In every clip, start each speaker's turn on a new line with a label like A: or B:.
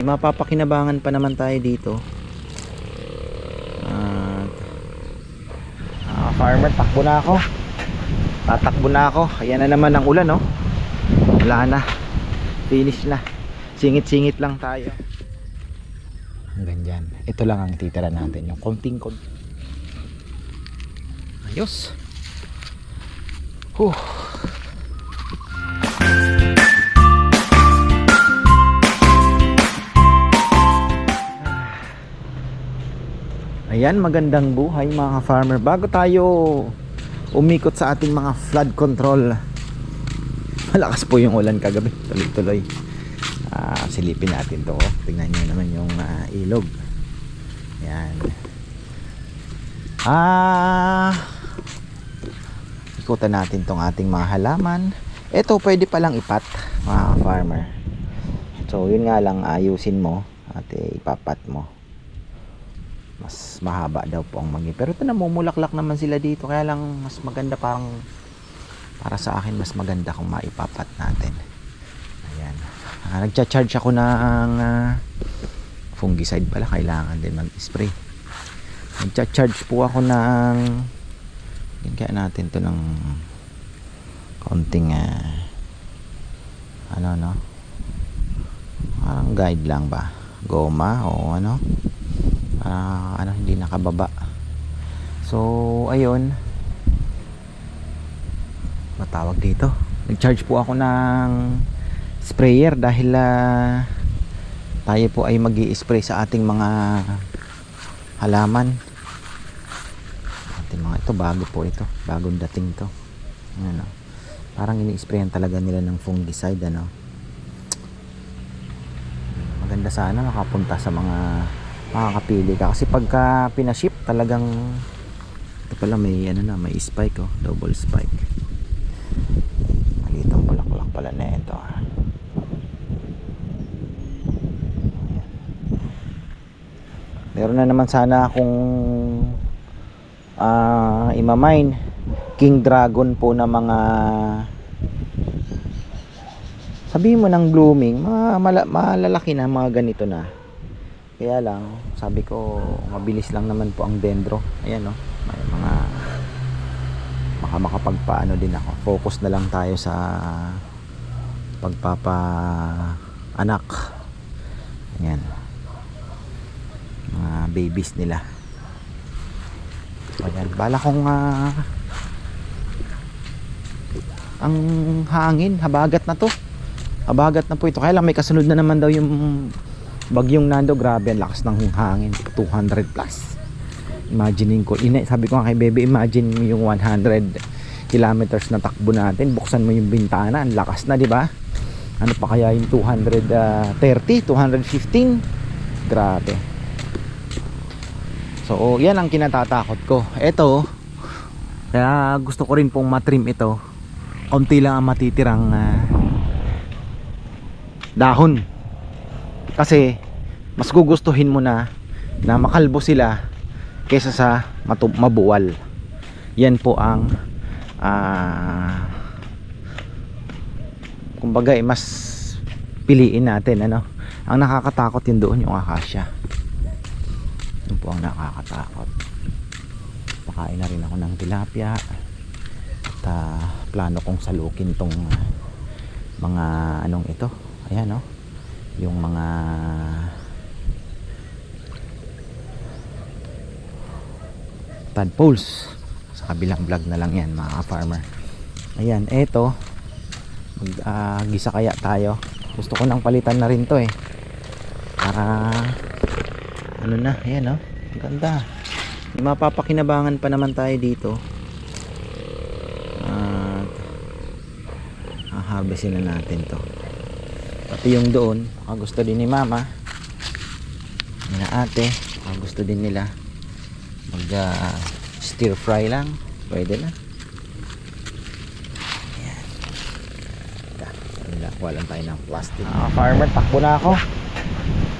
A: Mapapakinabangan pa naman tayo dito. At ah, farmer, takbo na ako. Tatakbo na ako. Ayan na naman ang ulan, no? Wala na. Finish na. Singit-singit lang tayo. Hanggang dyan. Ito lang ang titira natin. Yung konting konti. Ayos. Huh. Ayan, magandang buhay mga farmer. Bago tayo umikot sa ating mga flood control. Malakas po yung ulan kagabi. Tuloy-tuloy. Ah, silipin natin to. Tingnan nyo naman yung ah, ilog. Ayan. Ah, ikutan natin tong ating mga halaman. Ito pwede palang ipat, mga farmer. So, yun nga lang ayusin mo at ipapat mo mas mahaba daw po ang magi pero ito namumulaklak naman sila dito. Kaya lang mas maganda parang para sa akin mas maganda kung maipapat natin. Ayan. Ah, nagcha-charge ako ng ah, fungicide pala. Kailangan din mag-spray. Nagcha-charge po ako ng kaya natin to ng konting ah, ano no? Parang guide lang ba? Goma o ano ah, ano hindi nakababa. So ayun. Matawag dito. Nag-charge po ako ng sprayer dahil ah, tayo po ay mag spray sa ating mga halaman. Ating mga ito bago po ito. Bagong dating to. Ano? Parang ini-sprayan talaga nila ng fungicide ano? Maganda sana makapunta sa mga makakapili ka. Kasi pagka pinaship talagang ito pala may ano na may spike oh. Double spike. Maliit ang pala na ito. Ah. Meron na naman sana akong ah imamine king dragon po na mga sabihin mo ng blooming malalaki na mga ganito na kaya lang, sabi ko, mabilis lang naman po ang dendro. Ayan no, may mga baka makapagpaano din ako. Focus na lang tayo sa pagpapa anak. Ayan. Mga babies nila. Ayan, bala kong ah, ang hangin, habagat na to. Habagat na po ito. Kaya lang may kasunod na naman daw yung bagyong nando grabe ang lakas ng hangin. 200 plus. Imaginein ko ina, sabi ko nga kay bebe imagine mo yung 100 kilometers na takbo natin. Buksan mo yung bintana ang lakas na di ba? Ano pa kaya yung 230 215 grabe. So oh, yan ang kinatatakot ko. Eto kaya gusto ko rin pong matrim ito. Konti lang ang matitirang ah, dahon kasi mas gugustuhin mo na na makalbo sila kaysa sa mabuwal. Yan po ang ah kumbaga eh, mas piliin natin ano? Ang nakakatakot yun doon yung akasya. Yun po ang nakakatakot. Pakain na rin ako ng tilapia at ah, plano kong salukin tong ah, mga anong ito. Ayan no yung mga tadpoles. Sa kabilang vlog na lang yan mga farmer. Ayan eto. Mag ah, gisa kaya tayo. Gusto ko nang palitan na rin to eh. Para ano na ayan oh. Ang ganda. Mapapakinabangan pa naman tayo dito. At hahabesin na natin to pati yung doon baka gusto din ni mama ni ate baka gusto din nila mag ah, stir fry lang. Pwede na. Yan Wala, kuha lang tayo ng plastic. Ah, farmer takbo na ako.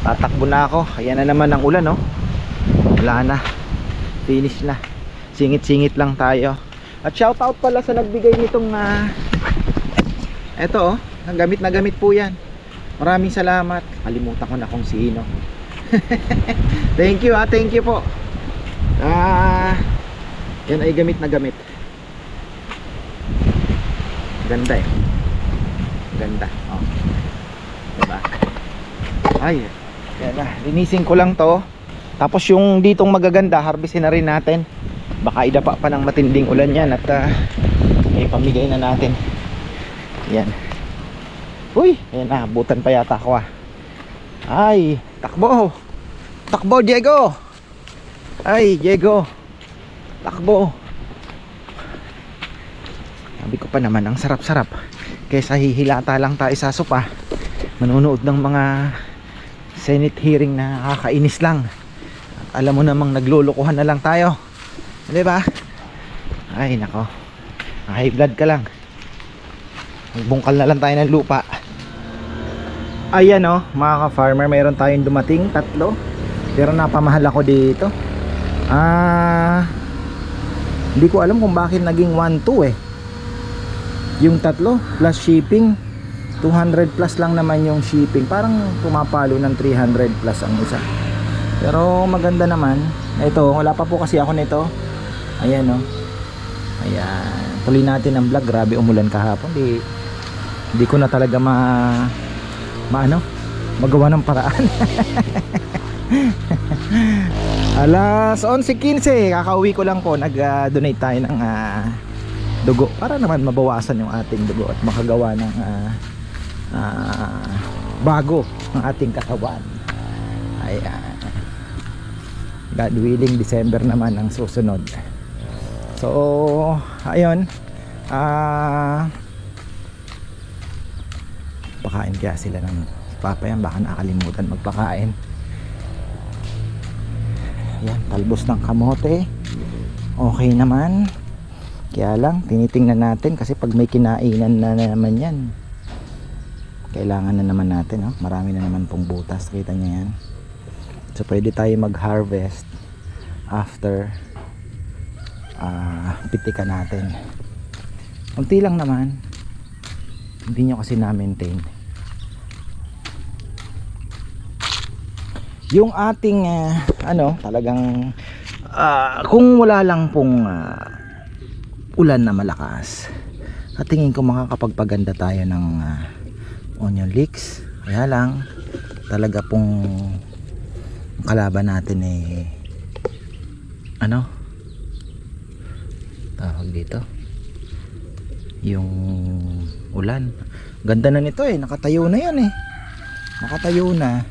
A: Tatakbo na ako. Ayan na naman ang ulan no wala na. Finish na. Singit singit lang tayo. At shout out pala sa nagbigay nitong ah, eto oh. Gamit na gamit po yan Maraming salamat. Kalimutan ko na kung sino. thank you ha, thank you po. Ah, yan ay gamit na gamit. Ganda eh. Ganda. Oh. Diba? Ay, yan na. Linisin ko lang to. Tapos yung ditong magaganda, harvestin na rin natin. Baka idapa pa ng matinding ulan yan at ah, may pamigay na natin. Yan. Uy, ayan na, butan pa yata ako ah. Ay, takbo. Takbo, Diego. Ay, Diego. Takbo. Sabi ko pa naman, ang sarap-sarap. Kaysa hihilata lang tayo sa sopa. Manunood ng mga Senate hearing na kakainis lang. At alam mo namang naglulukuhan na lang tayo. Di ba? Ay, nako. High blood ka lang. Magbungkal na lang tayo ng lupa. Ayan oh, mga ka-farmer, mayroon tayong dumating, tatlo. Pero napamahal ako dito. Ah, hindi ko alam kung bakit naging 1-2 eh. Yung tatlo, plus shipping, 200 plus lang naman yung shipping. Parang pumapalo ng 300 plus ang isa. Pero maganda naman. Ito, wala pa po kasi ako nito. Ayan oh. Ayan. Tuloy natin ang vlog. Grabe umulan kahapon. Di, di ko na talaga ma maano? Magawa ng paraan. Alas 11.15 kakauwi ko lang po. Nag uh, donate tayo ng ah, dugo para naman mabawasan yung ating dugo at makagawa ng ah, ah, bago ng ating katawan. Ayan. God willing December naman ang susunod. So ayun. Ah pakain kaya sila ng papayan baka nakalimutan magpakain. Yan talbos ng kamote. Okay naman. Kaya lang tinitingnan natin kasi pag may kinainan na naman yan kailangan na naman natin oh. marami na naman pong butas. Kita nyo yan. So pwede tayo mag harvest after ah pitikan natin. Unti lang naman hindi nyo kasi na-maintain. Yung ating ah, ano talagang ah, kung wala lang pong ah, ulan na malakas at tingin ko makakapagpaganda tayo ng ah, onion leeks. Kaya lang talaga pong kalaban natin eh ano? Tawag dito yung ulan. Ganda na nito eh. Nakatayo na yan eh. Nakatayo na.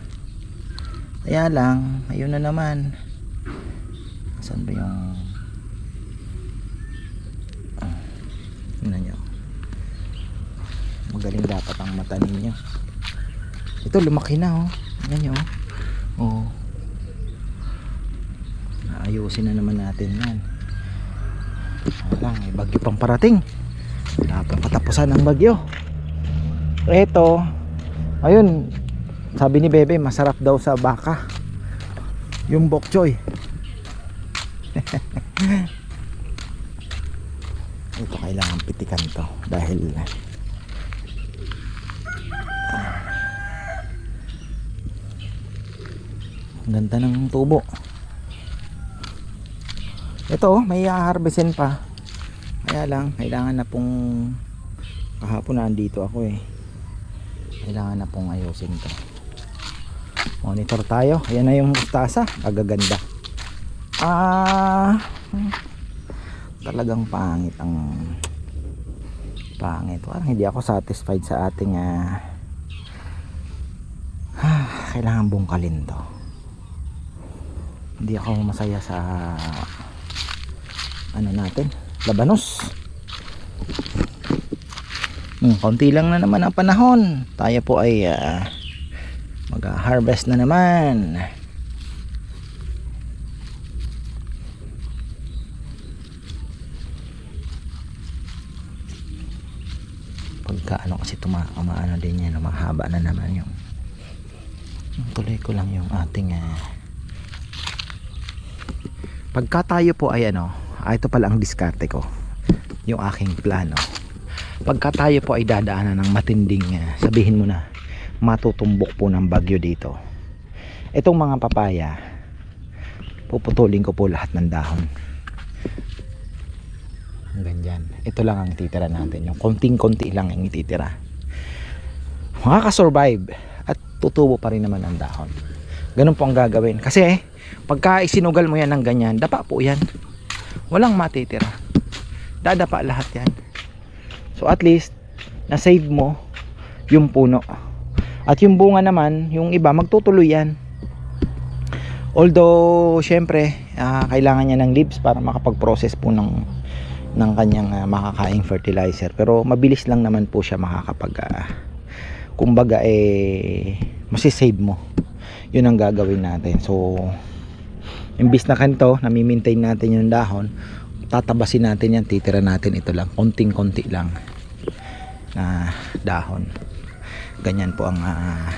A: Kaya lang ayun na naman. Saan ba yung ah, tingnan nyo. Magaling dapat ang mata ninyo. Ito lumaki na oh. Tingnan nyo oh. Oh. Ayusin na naman natin yan. Lang may bagyo pang parating wala pang katapusan ng bagyo. Eto ayun sabi ni Bebe masarap daw sa baka. Yung bok choy. Ito kailangan pitikan to dahil ganda ng tubo. Ito may harvestin pa kaya lang kailangan na pong kahapon na andito ako eh. Kailangan na pong ayusin to. Monitor tayo. Ayan na yung mustasa. Agaganda. Ah talagang pangit ang pangit. Parang hindi ako satisfied sa ating ah, kailangan bungkalin to. Hindi ako masaya sa ano natin labanos. Hmm, konti lang na naman ang panahon. Tayo po ay ah, mag-harvest na naman. Pagka ano kasi tuma umaano din yan mahaba na naman yung tuloy ko lang yung ating ah, pagka tayo po ay ano ah, ito pala ang diskarte ko. Yung aking plano. Pagka tayo po ay dadaanan ng matinding ah, sabihin mo na matutumbok po ng bagyo dito. Itong mga papaya puputulin ko po lahat ng dahon. Hanggang dyan ito lang ang titira natin. Yung konting konti lang ang ititira. Makakasurvive at tutubo pa rin naman ang dahon. Ganun po ang gagawin. Kasi pagka isinugal mo yan ng ganyan dapa po yan walang matitira. Dadapa lahat yan. So at least na save mo yung puno. At yung bunga naman yung iba magtutuloy yan. Although syempre ah, kailangan niya ng leaves para makapag-process po ng ng kanyang ah, makakaing fertilizer. Pero mabilis lang naman po siya makakapag ah, kumbaga eh masisave mo. Yun ang gagawin natin. So imbis na kanito nami-maintain natin yung dahon tatabasin natin yan titira natin ito lang konting konti lang na dahon. Ganyan po ang ah,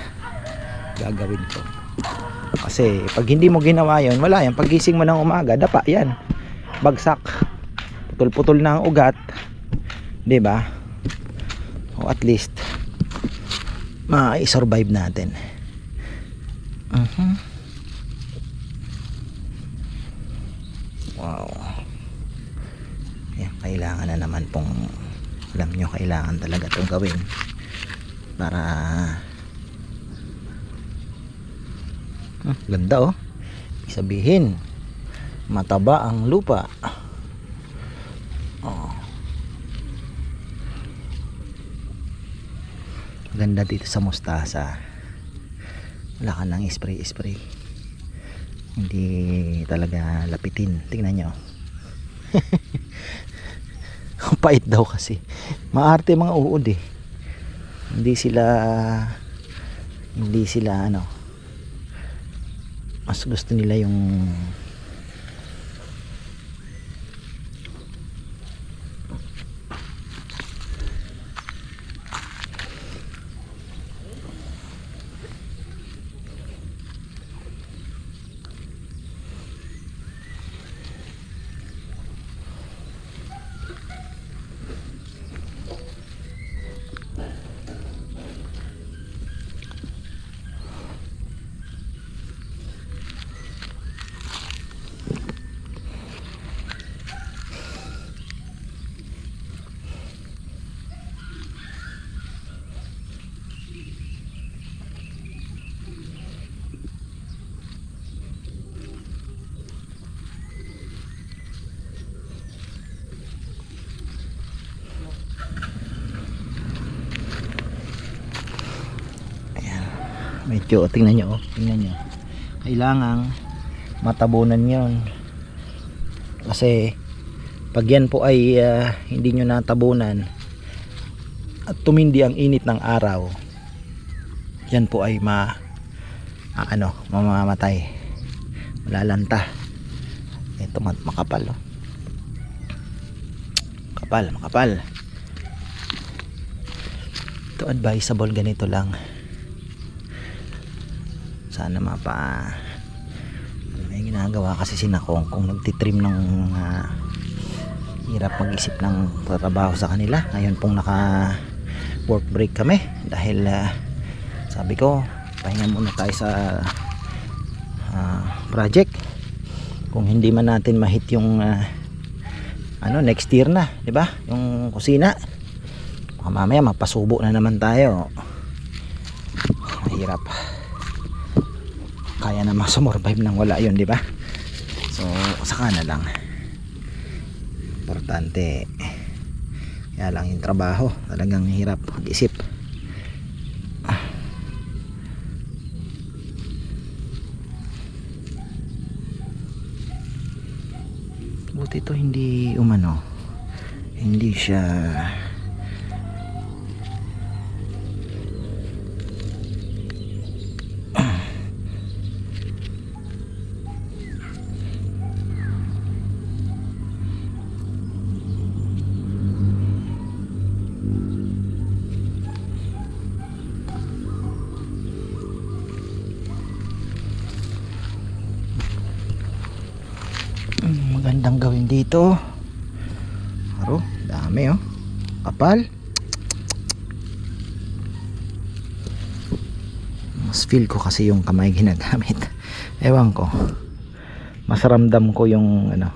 A: gagawin ko. Kasi pag hindi mo ginawa yon wala yan. Pagising mo ng umaga dapa yan. Bagsak. Putol-putol na ang ugat. 'di ba? O at least ma-survive natin. Mhm. Wow. Yan, kailangan na naman pong alam nyo kailangan talaga itong gawin para Hmm, ganda oh. Sabihin mataba ang lupa. Oh. ganda dito sa mustasa. Wala ka nang spray spray hindi talaga lapitin. Tingnan nyo. Pait daw kasi. Maarte mga uod eh. Hindi sila hindi sila ano mas gusto nila yung Ayan. Medyo, tingnan nyo, oh. tingnan nyo. Kailangang matabunan yon Kasi, pag yan po ay ah, hindi nyo natabunan at tumindi ang init ng araw, yan po ay ma, ah, ano, mamamatay. Malalanta. Ito makapal, oh. Makapal, makapal. Ito advisable ganito lang sana mapa may ginagawa kasi si Nakong kung nagtitrim ng mga hirap mag-isip ng trabaho sa kanila. Ngayon pong naka work break kami dahil ah, sabi ko pahinga muna tayo sa ah, project. Kung hindi man natin mahit yung ah, ano next year na di ba? Yung kusina. Mamaya mapasubo na naman tayo. Mahirap kaya naman sumurvive nang wala yun di ba? So saka na lang. Importante. Kaya lang yung trabaho talagang hirap mag-isip. Buti to hindi umano. Hindi siya dito Aro, dami oh. Kapal. Mas feel ko kasi yung kamay ginagamit. Ewan ko. Mas ramdam ko yung ano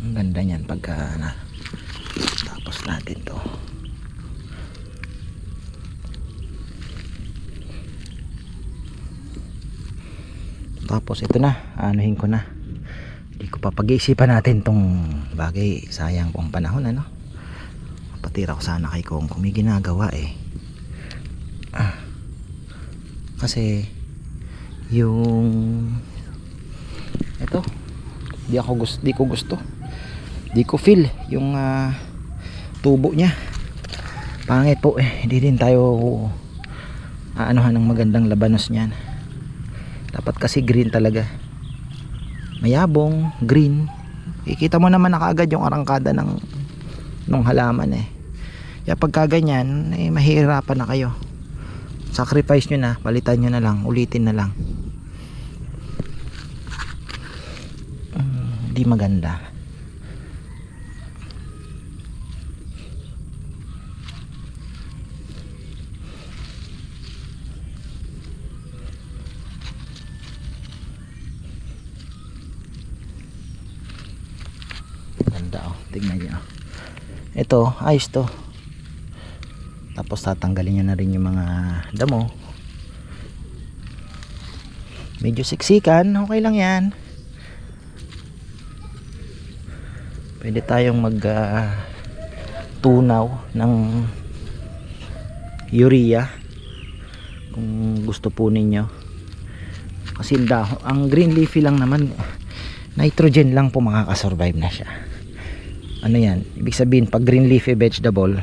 A: ang ganda niyan pagka na tapos natin to tapos ito na anuhin ko na. Hindi ko pa pag-iisipan natin tong bagay. Sayang pong panahon ano? Patira ko sana kay kung kung may ginagawa eh. Ah. kasi yung ito di ako gusto di ko gusto. Di ko feel yung ah, tubo niya. Pangit po eh. Hindi din tayo aanuhan ng magandang labanos niyan dapat kasi green talaga. Mayabong green. Ikita mo naman na kaagad yung arangkada ng nung halaman eh. Kaya pagka ganyan eh, mahirapan na kayo. Sacrifice nyo na palitan nyo na lang ulitin na lang. Hindi maganda ganda oh tingnan nyo ito ayos to. Tapos tatanggalin nyo na rin yung mga damo. Medyo siksikan okay lang yan. Pwede tayong mag ah, tunaw ng urea kung gusto po ninyo. Kasi ang green leafy lang naman nitrogen lang po makakasurvive na siya ano yan? Ibig sabihin pag green leafy vegetable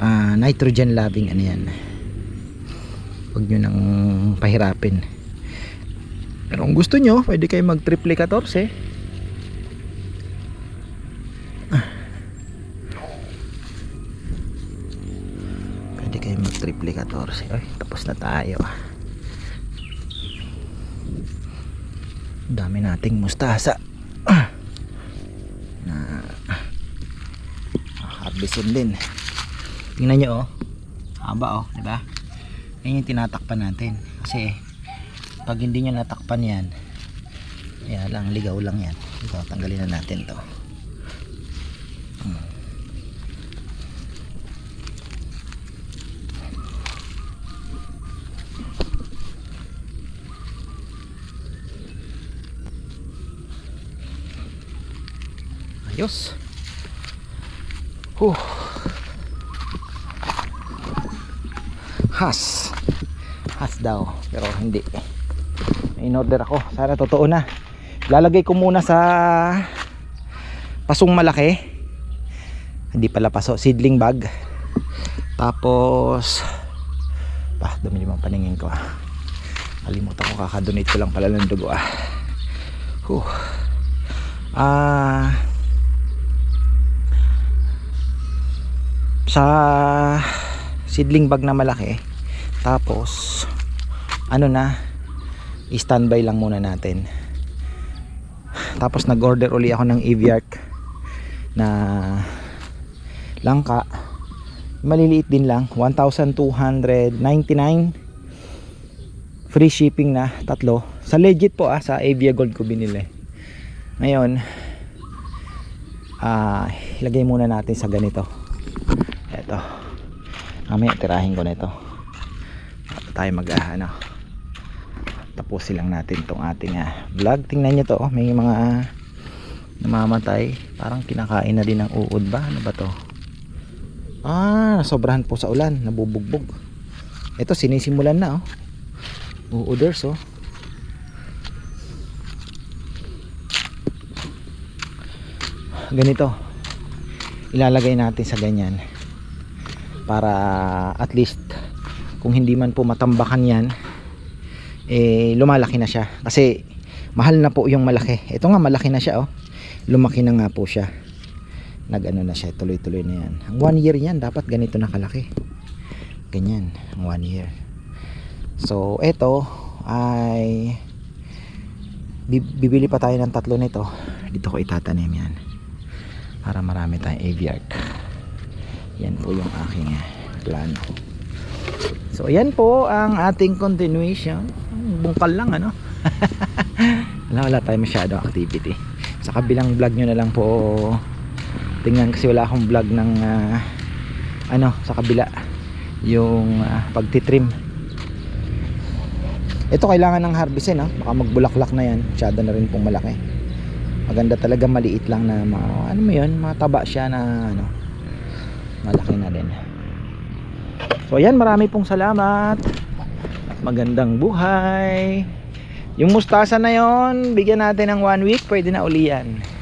A: ah, nitrogen loving ano yan? Huwag nyo nang pahirapin. Pero kung gusto nyo pwede kayo mag triple 14 pwede kayo mag 14 Ay, tapos na tayo. Dami nating mustasa ah. na harvestin din. Tingnan nyo oh. Haba oh di ba? Yan yung tinatakpan natin. Kasi pag hindi nyo natakpan yan yan lang ligaw lang yan. Ito tanggalin na natin to. Hmm. ayos Huh. has. Has daw pero hindi. In order ako. Sana totoo na. Lalagay ko muna sa pasong malaki. Hindi pala paso seedling bag. Tapos pa dumi limang paningin ko ah. Kalimutan ko kakadonate ko lang pala ng dugo ah. Huh. ah sa seedling bag na malaki. Tapos ano na i-standby lang muna natin. Tapos nag-order uli ako ng Aviark na langka. Maliliit din lang 1,299 free shipping na tatlo. Sa legit po ah sa Avia Gold ko binili. Ngayon ah ilagay muna natin sa ganito mamaya tirahin ko na ito. Tayo mag ah, ano tapusin lang natin tong ating ah, vlog. Tingnan nyo to oh, may mga namamatay. Parang kinakain na din ng uod ba? Ano ba to? Ah nasobrahan po sa ulan. Nabubugbog. Ito sinisimulan na oh. Uoders oh. Ganito. Ilalagay natin sa ganyan para at least kung hindi man po matambakan yan eh lumalaki na siya. Kasi mahal na po yung malaki. Ito nga malaki na siya oh. Lumaki na nga po siya. Nag ano na siya tuloy tuloy na yan. Ang one year yan dapat ganito na kalaki. Ganyan ang one year. So eto ay bi- bibili pa tayo ng tatlo nito. Dito ko itatanim yan para marami tayong aviark yan po yung aking eh, plano so yan po ang ating continuation. Bungkal lang ano? Wala, wala tayo masyadong activity. Sa kabilang vlog nyo na lang po. Tingnan kasi wala akong vlog ng ah, ano sa kabila. Yung uh, pagtitrim. Ito kailangan ng harvestin no? baka magbulaklak na yan. Masyado na rin pong malaki. Maganda talaga maliit lang na ma- ano mo yun? Mataba siya na ano malaki na din. So ayan marami pong salamat. At magandang buhay. Yung mustasa na yon bigyan natin ng one week pwede na uli yan